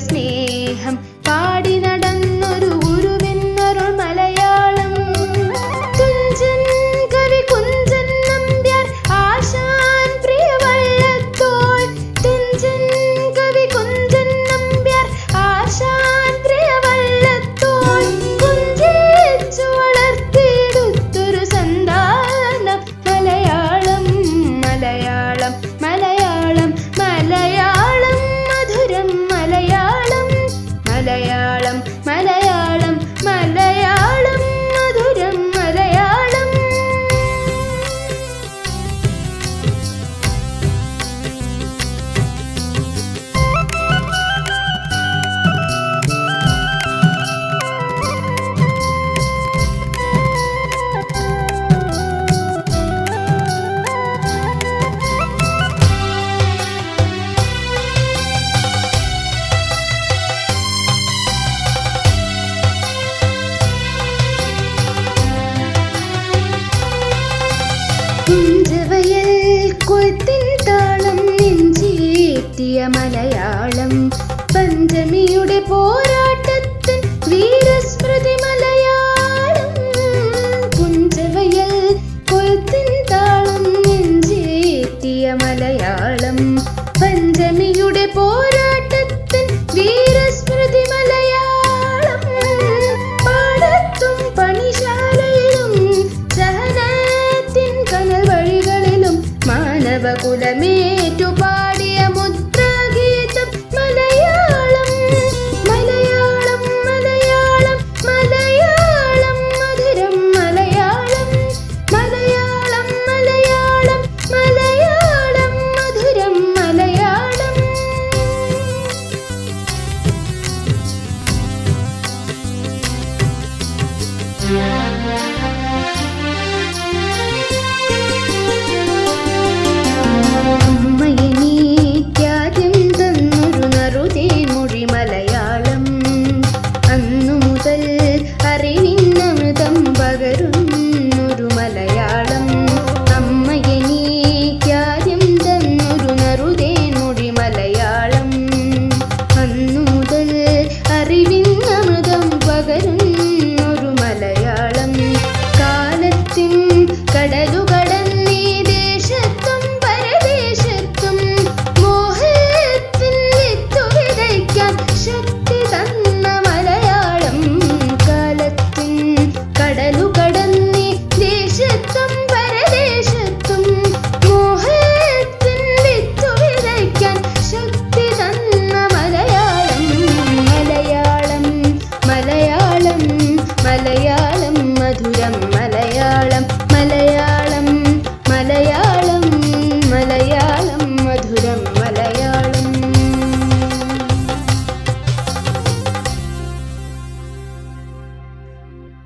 സ്നേഹം Daya. മലയാളം. പഞ്ചമിയുടെ പോരാട്ടത്തിൽ വീരസ്മൃതി മലയാളം. കുഞ്ചവയൽ കൊയ്ത്തിൻ താളം നെഞ്ചേറ്റിയ മലയാളം. പഞ്ചമിയുടെ പോരാട്ടത്തിൻ